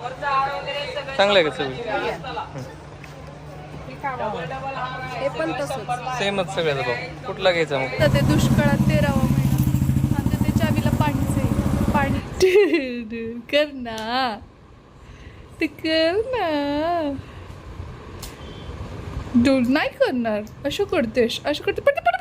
चांगलं आहे का सगळं? हे पण तसंच. सेमच सगळ्याचा भाऊ कुठला घ्यायचा मग? तर ते दुष्काळात तेरावा महिना आमच्या ते चावीला पाणीच. आहे पाणी. कर ना. ते कर ना. डोल नाही करणार. असं करतेस. असं करते. पट, पट,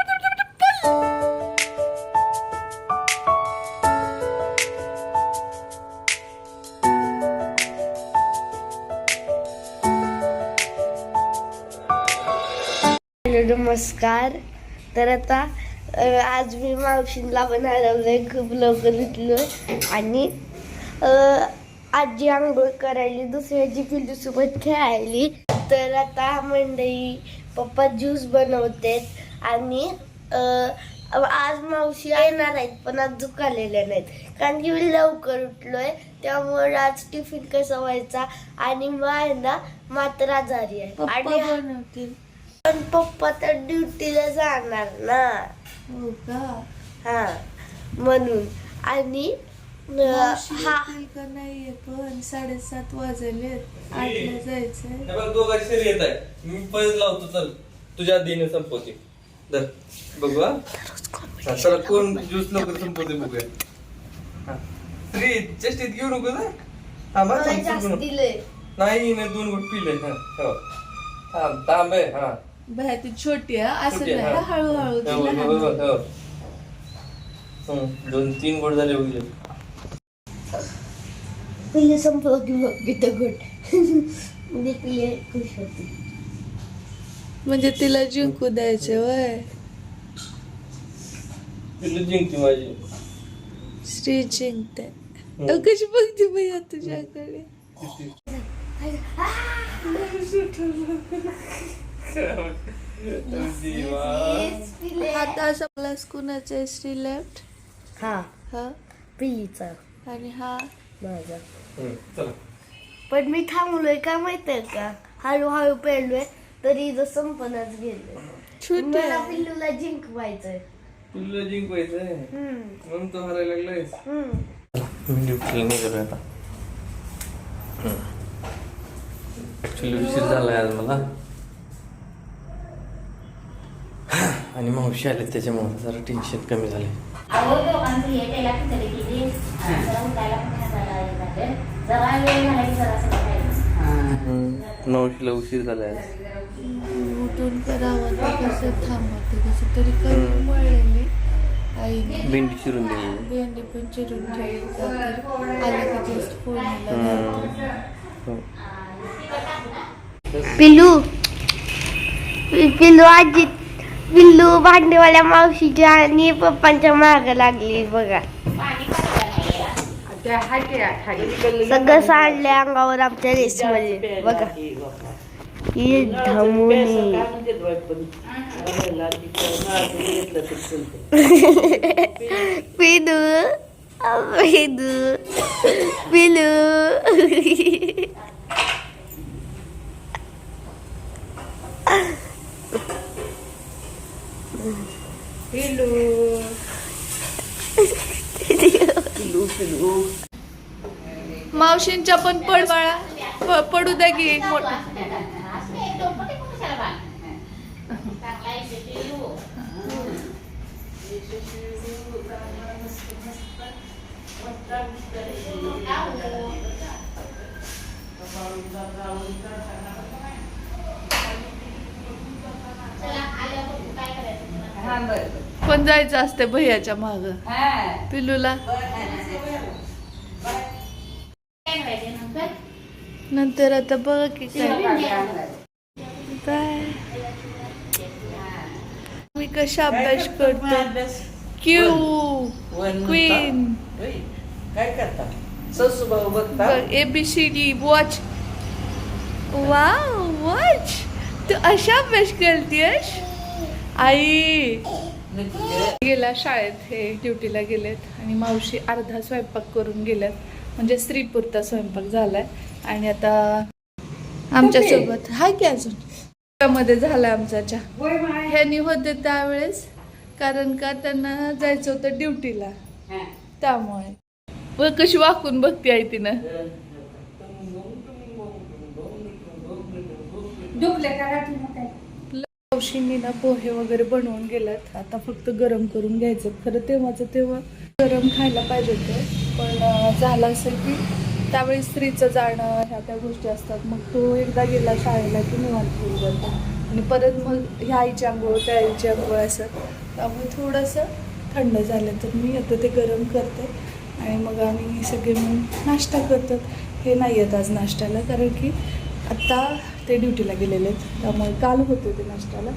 नमस्कार. तर आता आज मी मावशींला बनवलंय खूप लवकर उठलोय. आणि आजी आंघोळ करायली दुसऱ्याची पिल्लूसोबत खेळायली. तर आता मंडई पप्पा ज्यूस बनवते आणि आज मावशी येणार आहेत पण आज झुकालेल्या नाहीत. कारण की मी लवकर उठलोय त्यामुळे आज टिफिन कसा व्हायचा आणि मग आहे ना मात्र आजारी आहे. आणि बनवतील. पण पप्पा तर ड्युटीला जाणार ना. हो का? हा म्हणून. आणि अं, हा. का नाहीये पण? साडेसात वाजले आठला जायचंय. हे बघ दोघांची शरी येत आहे. मी पैज लावतो चल. तुझ्या दिने संपवते. धर. बघू हा. हा, चला कोण ज्यूस लवकर संपवते बघूया. हा. चेष्टीत घेऊ नको ना थांबा मला थांब, जास्त संपू नको. दिलंय. नाही दोन गुट पिले हा. हो. थांब थांब आहे हा. बाहेर ती छोटी आहे असं छोटी आहे, नाही हा. हळूहळू ती लहान आहे. दोन तीन गोड झाले पहिले संपलं की मग घेतं घट. म्हणजे पिले खुश होती. म्हणजे तिला जिंकू द्यायचे वय पिल्लू जिंकते माझी. श्री जिंकते. अहो, कशी बघते भैया तुझ्याकडे? आता असा प्लस कुणाचा आहे? श्री लेफ्ट? हा. हा? पिलीचा आणि हा? माझा. हं, चला. पण मी थांबलोय का माहितीये का? हळूहळू पेलोय तरी इथं संपणच गेलोय. छोटे मला पिल्लूला जिंकवायचंय. पिल्लू जिंकवायचंय? हम्म. म्हणून तो हरायला हम्म. आता. उशीर झालाय आज मला. आणि मावशी आले त्याच्यामुळे जरा टेन्शन कमी झाले झालं. झाला. मावशीला उशीर आईने भेंडी चिरून दिली भेंडी पण चिरून ठेवली जाते आलं की जस्ट फोडणीला घालते. हो. पिल्लू. पिल्लू आजी पिल्लू भांडेवाल्या मावशीच्या आणि पप्पांच्या माग लागली बघा. सगळं सांडले अंगावर आमच्या रेस मध्ये बघा. ही धमोनी. पिलू पिलू. पिलू मावशींच्या पण पड बाळा पडू द्या की एक मोठा असं एक पण जायचं असते भैयाच्या माग. पिलूला. नंतर? आता बघ की काय. काय मी कशा अभ्यास करतो क्यू. क्वीन. काय करता? ससुभाऊ बघता. A B C D watch wow watch तू अशा अभ्यास करतेस आई. गेला शाळेत हे ड्युटीला गेलेत आणि मावशी अर्धा स्वयंपाक करून गेल्यात. म्हणजे स्त्रीपुरता स्वयंपाक झालाय. आणि आता आमच्यासोबत हाय की अजून? त्यामध्ये झाला आमचा चहा. ह्यानी होते त्यावेळेस कारण का त्यांना जायचं होतं ड्युटीला. त्यामुळे. व कशी वाकून बघते आहे तिनं? मावशींनी ना पोहे वगैरे बनवून गेल्यात. आता फक्त गरम करून घ्यायचं. खरं तेव्हाचं तेव्हा गरम खायला पाहिजे होते. पण झालं असेल की त्यावेळी स्त्रीचं जाणं ह्या त्या गोष्टी असतात. मग तो एकदा गेला शाळेला की निवांत होऊन जातो. आणि परत मग ह्या आईची आंघोळ त्या आईची आंघोळ असं. त्यामुळे थोडंसं थंड झालं. तर मी आता ते गरम करते. आणि मग आम्ही सगळे मिळून नाश्ता करतात हे नाही येत आज नाश्त्याला. कारण की आत्ता ते ड्युटीला गेलेले आहेत. त्यामुळे काल होते ते नाश्त्याला.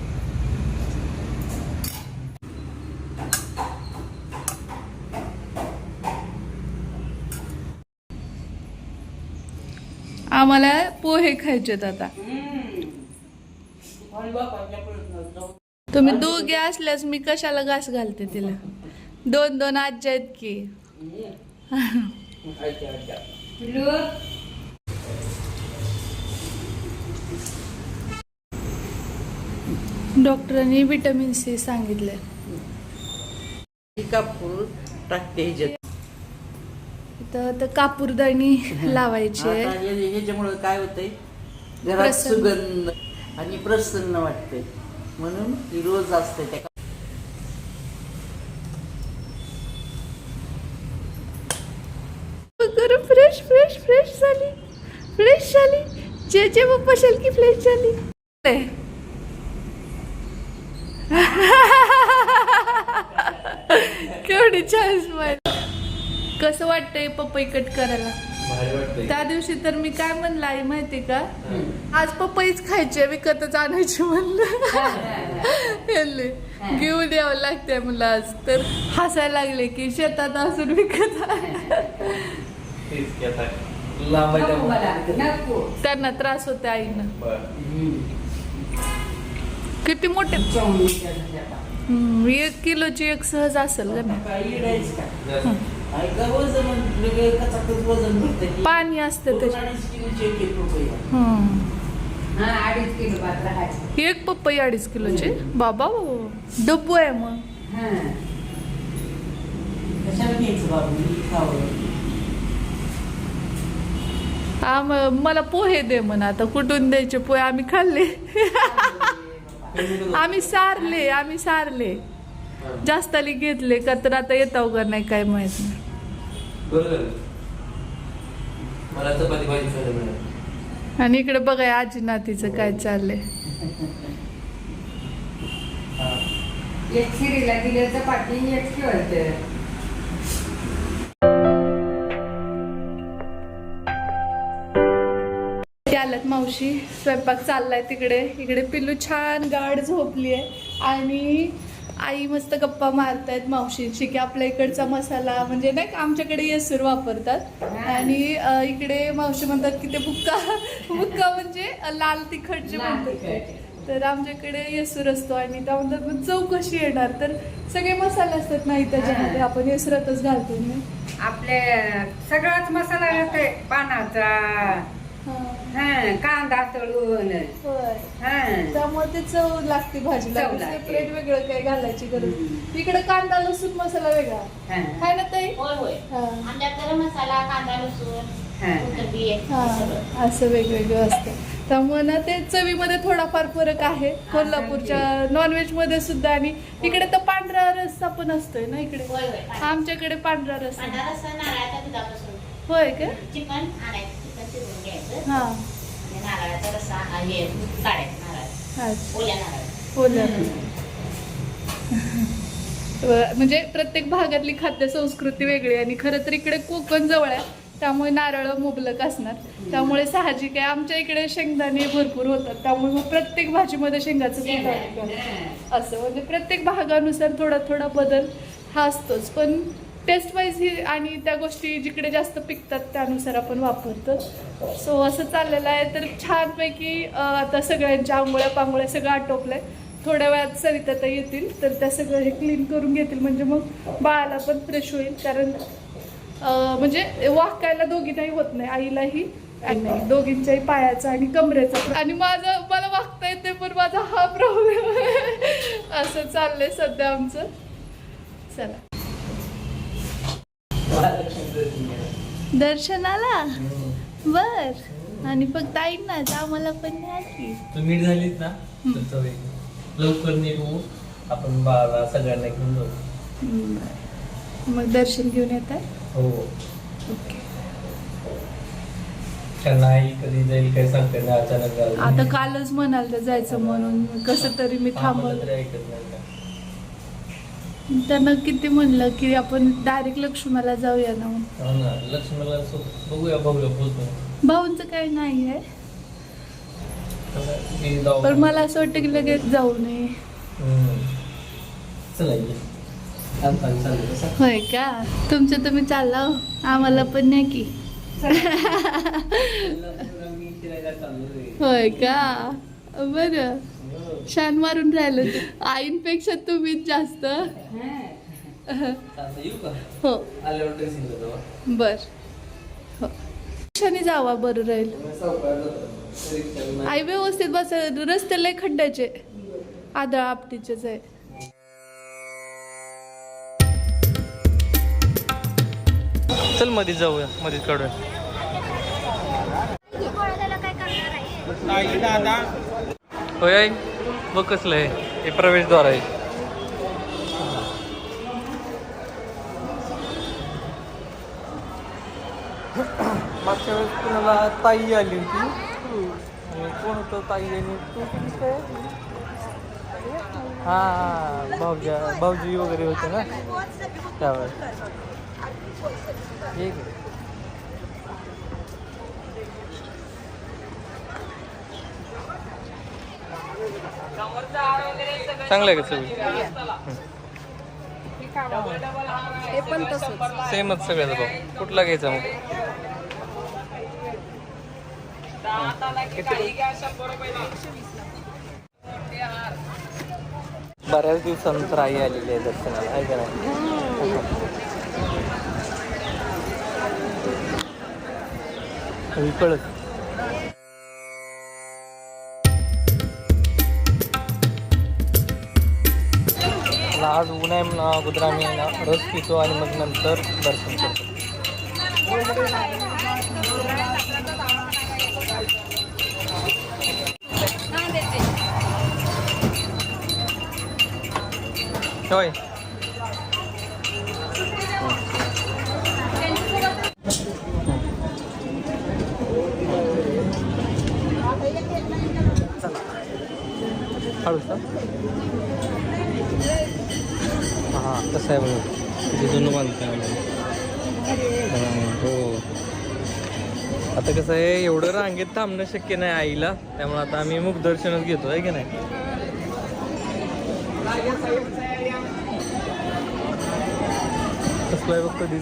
आम्हाला पोहे खायचेत आता. तुम्ही दोघे असल्यास मी कशाला घास घालते तिला? दोन दोन आज्या आहेत की. डॉक्टरांनी विटॅमिन सी सांगितले कापूर टाकते ह्याच्यात तर कापूरदाणी लावायची आहे. आता ह्याच्यामुळं काय होतंय? घरात प्रसन्न. सुगंध आणि प्रसन्न वाटते म्हणून ती रोज असते त्या गरम फ्रेश फ्रेश फ्रेश झाली. फ्रेश झाली. जे जे पप्पा की फ्रेश झाली? केवढी छान स्माईल कसं वाटतंय पपई कट करायला? त्या दिवशी तर मी काय म्हणलं आई माहिती का? आज पपईच खायची विकतच आणायची म्हणलं. म्हणले, घेऊन यावं लागतंय मला आज. तर हसायला लागले की शेतात असून विकत. त्यांना त्रास होते आईनं. बरं. किती मोठे? एक किलोची एक सहज असेल का पाणी असतं त्याची एक पप्पई अडीच किलोचे? बाबा डब्बू आहे मग. मला पोहे दे म्हण आता कुठून द्यायचे पोहे? आम्ही खाल्ले. आम्ही सारले आम्ही सारले जास्त आली घेतले का तर आता येताव का नाही काय माहीत नाही बरं झालं. मला चपाती भाजी खायला मिळाली. आणि इकडे बघा आजी नातीचं काय चाललंय एक शिरीला दिलं चपाती एक ठेवायचं आल्यात मावशी. स्वयंपाक चाललाय तिकडे. इकडे पिल्लू छान गाढ झोपली आहे आणि आई मस्त गप्पा मारतायत मावशींशी की आपल्या इकडचा मसाला म्हणजे नाही का आमच्याकडे येसूर वापरतात. आणि इकडे मावशी म्हणतात की ते बुक्का बुक्का म्हणजे लाल तिखट जे म्हणतात तर आमच्याकडे येसूर असतो आणि त्या म्हणतात मग चव कशी येणार. तर सगळे मसाले असतात नाही त्याच्यामध्ये आपण येसुरातच घालतो आपले सगळाच मसाला पानाचा हा. कांदा तळून. होय. हा. त्यामुळे ते चव लागते भाजीला. चव लागते. सेपरेट वेगळं काही घालायची गरज इकडे कांदा लसूण मसाला वेगळा. हा. आहे ना ताई? होय होय. हा. आमच्यात गरम मसाला कांदा लसूण हा. कोथिंबीर हा सगळं. असं वेगवेगळं असतं. त्यामुळे ना ते चवीमध्ये थोडाफार फरक आहे. कोल्हापूरच्या नॉनव्हेजमध्ये सुद्धा आणि इकडे तर पांढरा रस्सा पण असतोय ना इकडे? होय होय. पांढरा आमच्याकडे पांढरा रस्सा. रस्सा नारळाच्या दुधापासून. होय का? चिकन आणायचं. चिकन शिजवून घ्यायचं हा. आणि नारळाचा रस्सा हा हे दूध काढायचं नारळ. अच्छा. ओल्या नारळ. बोला म्हणजे प्रत्येक भागातली खाद्य संस्कृती वेगळी आणि खरं तर इकडे कोकण जवळ आहे त्यामुळे नारळ मुबलक असणार. त्यामुळे साहजिक आहे. आमच्या इकडे शेंगदाणे भरपूर होतात. त्यामुळे मग प्रत्येक भाजीमध्ये शेंगाचं. असं म्हणजे प्रत्येक भागानुसार थोडा थोडा बदल हा असतोच. पण टेस्ट वाईज ही आणि त्या गोष्टी जिकडे जास्त पिकतात त्यानुसार आपण वापरतो. सो असं चाललेलं आहे. तर छानपैकी आता सगळ्यांच्या आंघोळ्या पांगोळ्या सगळं आटोपलं आहे थोड्या वेळात सरिता येतील तर त्या सगळं हे क्लीन करून घेतील. म्हणजे मग बाळाला पण फ्रेश होईल. कारण म्हणजे वाकायला दोघींनाही होत नाही. आईलाही आणि नाही दोघींच्याही पायाचा आणि कमरेचा आणि माझं मला वागता येते पण माझा हा प्रॉब्लेम असं चाललंय सध्या आमचं. चला. दर्शनाला? बर. आणि फक्त आईंनाच आम्हाला पण न्या की. तू नीट झालीस ना? तर चल. लवकर होऊ आपण बाळाला सगळ्यांना घेऊन जाऊ. मग दर्शन घेऊन येत आहे? हो. ओके. त्यांना आई कधी जाईल काय सांगते ना अचानक. आता कालच म्हणाल तर जायचं म्हणून. कसं तरी मी आम्हाला थांबवलं. तरी ऐकत नाही. का? त्यांना किती म्हणलं की आपण डायरेक्ट लक्ष्मणाला जाऊया ना. हो ना बघूया बोलतो भाऊंचं काही नाही आहे चला, मी जाऊ. पण मला असं वाटतं की लगेच जाऊ नये हम्म. चला ये. आता चालेल कसं? होय का तुमचं तुम्ही चालला हो. आम्हाला पण नाही की. होय का बरं शान मारून राहिलं तू. आईंपेक्षा तुम्हीच जास्त. हो. बर. हो. रिक्षाने जावा बरं राहील. आई व्यवस्थित बस रस्ते लय खड्ड्याचे. आदळ आपटीचेच आहे. चलमध्ये जाऊया. मध्येच काढूया. होय मग बघ कसलं आहे? हे प्रवेशद्वार आहे. मागच्या वेळेस कुणाला ताई आली होती? कोण होतं ताई आणि तू किती काय? हा भाऊजा भाऊजी वगैरे होते ना? त्यावेळेस. ठीक आहे. चांगलं आहे का सगळं? सेमच सगळ्याचा भाऊ. कुठला घ्यायचा मग? बऱ्याच दिवसानंतर आई आलेली आहे दर्शनाला. आहे का नाही? कळत आज ऊन आहे म्हणून अगोदर आम्ही ना रस पितो आणि मग नंतर दर्शन करतो. होय. हळूच हां. कसं आहे बघा किती जुनं बांधकाम हां, आता कसं आहे एवढं रांगेत थांबणं शक्य नाही आईला. त्यामुळे आता आम्ही मुख दर्शनच घेतो आहे की नाही? कसलं आहे बघ. कधी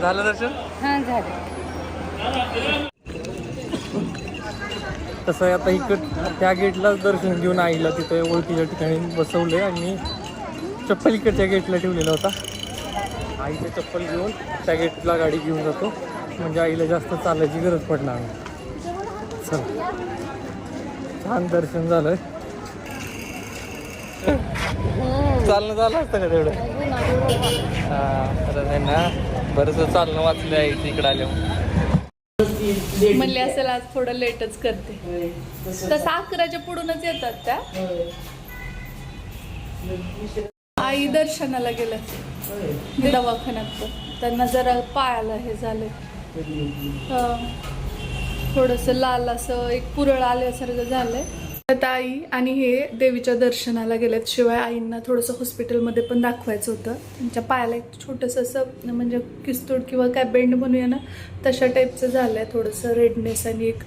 झालं दर्शन? हा झालं. तसं आहे आता इकड त्या गेटलाच दर्शन घेऊन आईला तिथे ओळखीच्या ठिकाणी बसवले आणि चप्पल इकडच्या गेटला ठेवलेला होता. आईचे चप्पल घेऊन त्या गेटला गाडी घेऊन जातो. म्हणजे आईला जास्त चालायची गरज पडणार नाही. चल. छान दर्शन झालं चालणं झालं असतं का तेवढं? हा खरं आहे ना. बरंच चालणं वाचलं आहे इकडे आल्यावर. म्हणले असेल आज थोडं लेटच करते. तसं अकराच्या पुढूनच येतात त्या आई दर्शनाला गेल्या. दवाखान्यात पण. त्यांना जरा पायाला हे झालं थोडस लाल असं एक पुरळ आल्यासारखं झालंय. आता आई आणि हे देवीच्या दर्शनाला गेल्यात शिवाय आईंना थोडंसं हॉस्पिटलमध्ये पण दाखवायचं होतं. त्यांच्या पायाला एक छोटंसं असं म्हणजे किस्तूड किंवा काय बेंड म्हणूया ना तशा टाईपचं झालं आहे थोडंसं रेडनेस आणि एक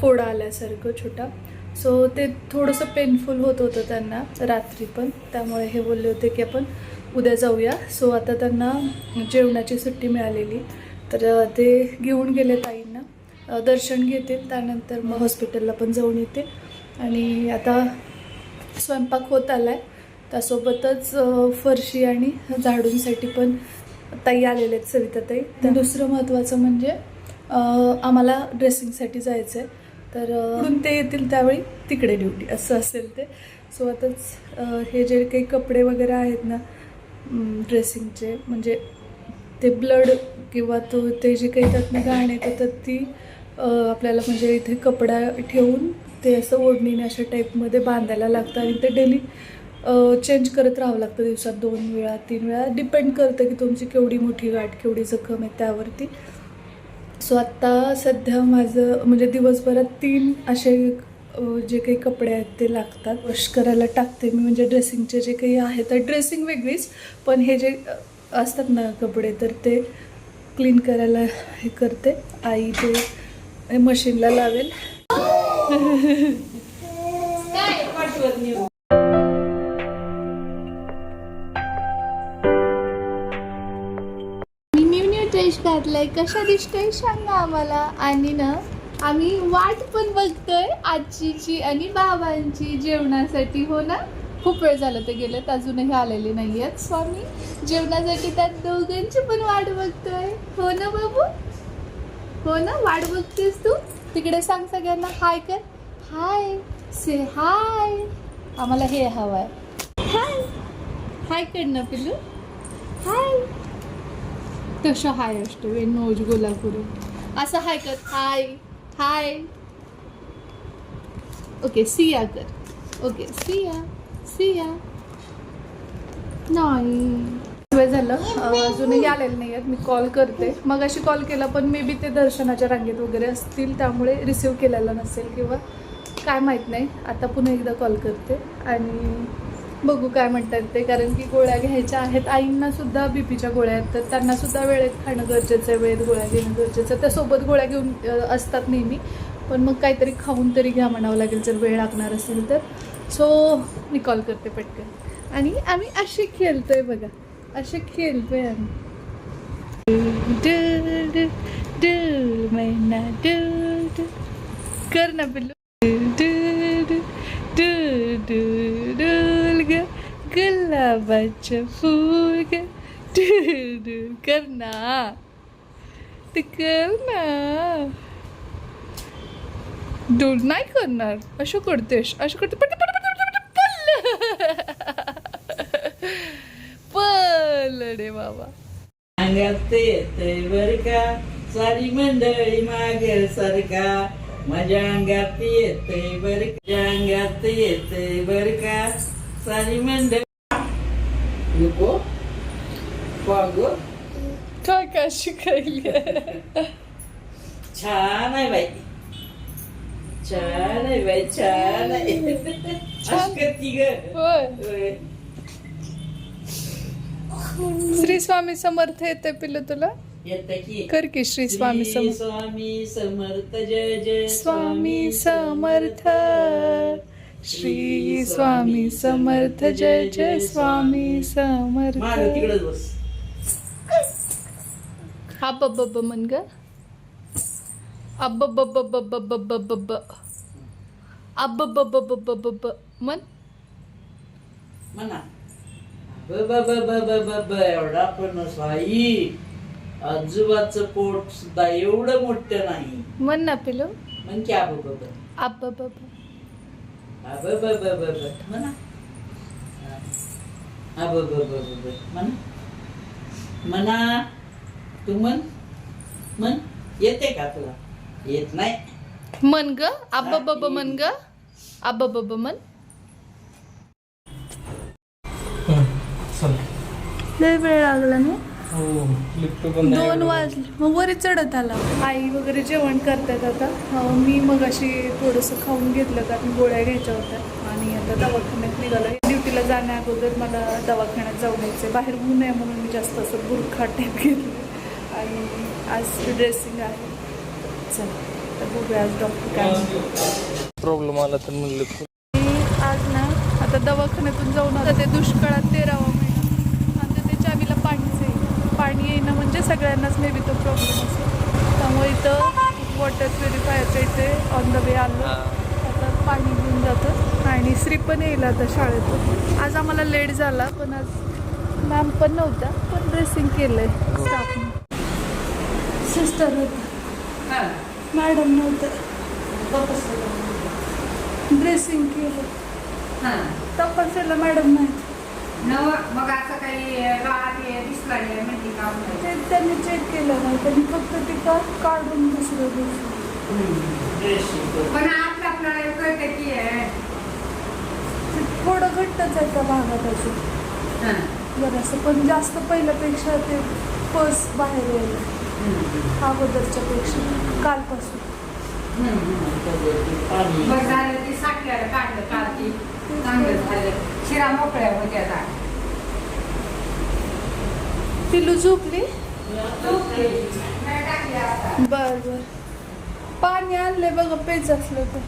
फोडा आल्यासारखं छोटा. सो ते थोडंसं पेनफुल होत होतं त्यांना रात्री पण. त्यामुळे हे बोलले होते की आपण उद्या जाऊया. सो आता त्यांना जेवणाची सुट्टी मिळालेली. तर ते घेऊन गेले ताईंना दर्शन घेतील. त्यानंतर मग हॉस्पिटलला पण जाऊन येते आणि आता स्वयंपाक होत आला आहे त्यासोबतच फरशी आणि झाडूंसाठी पण ताई आलेले आहेत सविता ताई तर दुसरं महत्त्वाचं म्हणजे आम्हाला ड्रेसिंगसाठी जायचं आहे तर ते येतील त्यावेळी? तिकडे ड्युटी असं असेल ते. सो आताच हे जे काही कपडे वगैरे आहेत ना ड्रेसिंगचे म्हणजे ते ब्लड किंवा तो ते जे काही त्यातनं घाण येतं तर ती आपल्याला म्हणजे इथे कपडा ठेवून ते असं ओढणीने अशा टाईपमध्ये बांधायला लागतं आणि ते डेली चेंज करत राहावं लागतं दिवसात दोन वेळा तीन वेळा. डिपेंड करतं की तुमची केवढी मोठी गाठ केवढी जखम आहे त्यावरती. सो आत्ता सध्या माझं म्हणजे दिवसभरात तीन असे जे काही कपडे आहेत ते लागतात. वॉश करायला टाकते मी म्हणजे ड्रेसिंगचे जे काही आहे तर ड्रेसिंग वेगळीच. पण हे जे असतात ना कपडे तर ते क्लीन करायला हे करते. आई ते मशीनला लावेल. मी न्यू न्यू ड्रेस घातलाय. कशा दिसतोय सांगा आम्हाला. आणि ना आम्ही वाट पण बघतोय आजीची आणि बाबांची जेवणासाठी. हो ना? खूप वेळ झाला ते गेलेत अजूनही आलेले नाही आहेत स्वामी जेवणासाठी त्यात दोघांची पण वाट बघतोय. हो ना बाबू? हो ना? वाट बघतेस तू? तिकडे सांग सगळ्यांना हाय कर. हाय. से हाय. आम्हाला हे हवंय. हाय. हाय कर ना पिलू हाय. तसं हाय असतो वे नोज गोला करून असं हाय कर. हाय. हाय. ओके सिया कर. ओके सिया सिया. नाही. वेळ झालं. अजूनही आलेले नाही आहेत. मी कॉल करते. मग अशी कॉल केला पण मे बी ते दर्शनाच्या रांगेत वगैरे असतील त्यामुळे रिसिव्ह केलेला नसेल किंवा काय माहीत नाही. आता पुन्हा एकदा कॉल करते आणि बघू काय म्हणतात ते. कारण की गोळ्या घ्यायच्या आहेत. आईंना सुद्धा बीपीच्या गोळ्या आहेत. तर त्यांना सुद्धा वेळेत खाणं गरजेचं आहे. वेळेत गोळ्या घेणं गरजेचं आहे. त्यासोबत गोळ्या घेऊन असतात नेहमी. पण मग काहीतरी खाऊन तरी घ्या म्हणावं लागेल जर वेळ लागणार असेल तर. सो मी कॉल करते पटकन. आणि आम्ही अशी खेळतो आहे बघा. असे खेळतोय आम्ही. डुल, डुल, मैना डुल, कर ना पिल्लू. डुल, डुल, डुल, डुल, डुल ग. गुलाबाचं फूल ग डुल, डुल. कर ना. ते कर ना. डोल नाही करणार. असं करतेस. असं करते. पट पट पट पट पट. रे बाबा अंगात येतय बर का सारी मंडळी मागे सरका माझ्या अंगात येतय बर का अंगात येतय बर का सारी मंडळी नको पाग काय काय शिकायली छान आहे बाई छान आहे बाई छान आहे छान. करती ग होय. श्री स्वामी समर्थ येते पिल्लू तुला कर की श्री स्वामी समर्थ स्वामी समर्थ जय जय स्वामी समर्थ श्री स्वामी समर्थ जय जय स्वामी समर्थ हा बब म्हण ग अब बब बब बब बब अब बब बब बब म्हण म्हणा ब ब ब ब ब ब ब एवढा पण साई आजोबाचं पोट सुद्धा एवढं मोठं नाही म्हण ना पिलो म्हण की आब ब ब आब ब ब ब ब म्हणा आब ब ब ब ब म्हणा म्हणा तू म्हण म्हण येते का तुला येत नाही म्हण ग अब बब म्हण ग अब बब म्हण चल लय वेळ लागला ना? हो नाही दोन. वाजले. मग वरी चढत आला. आई वगैरे जेवण करतात आता. मी मग अशी थोडंसं खाऊन घेतलं कारण गोळ्या घ्यायच्या होत्या. आणि आता दवाखान्यात निघालं ड्युटीला जाण्या अगोदर मला दवाखान्यात जाऊन यायचं बाहेर ऊन आहे म्हणून मी जास्त असं बुरखा टाईप घेतलं. आणि आज ड्रेसिंग आहे. चल आता बघूया आज डॉक्टर काय. प्रॉब्लेम आला तर म्हणलं मी आज ना आता दवाखान्यातून जाऊन आता ते दुष्काळात तेरावा चावीला पाणीच आहे. पाणी येणं म्हणजे सगळ्यांनाच मे बी तो प्रॉब्लेम असेल त्यामुळे इथं वॉटर प्युरिफायरच्या इथे ऑन द वे आलो. आता पाणी घेऊन जातं. आणि श्री पण येईल आता शाळेतून आज आम्हाला लेट झाला पण आज मॅम पण नव्हत्या पण ड्रेसिंग केलं आहे स्टाफने सिस्टर होतं. हा. मॅडम नव्हतं. ड्रेसिंग केलं हा. तपासायला मॅडम नाही. मग असं काही गावात दिसला नाही म्हणजे का. ते त्यांनी चेक केलं नाही त्यांनी फक्त ती काढून दुसरं दिवशी. पण आपलं आपल्याला कळतं की हे, ते थोडं घट्टच आहे त्या भागात अजून हा. जरासं पण जास्त पहिल्यापेक्षा ते पस बाहेर यायला. अगोदरच्या पेक्षा कालपासून. बरं झालं ते साठल्याला काढलं काल ती चांगलं झालं. शिरा मोकळ्या होत्या आता. पिलू झोपली? नाही टाकल्या आता. बर बर. पाणी आणले बघा पेज असलं तर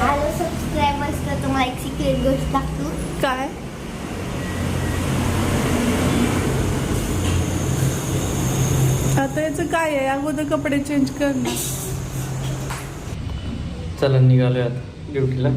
हॅलो सबस्क्रायबर्सला तुम्हाला एक सिक्रेट गोष्ट दाखवू काय? आता याचं काय आहे? अगोदर कपडे चेंज करणार चला निघालोय आता ड्युटीला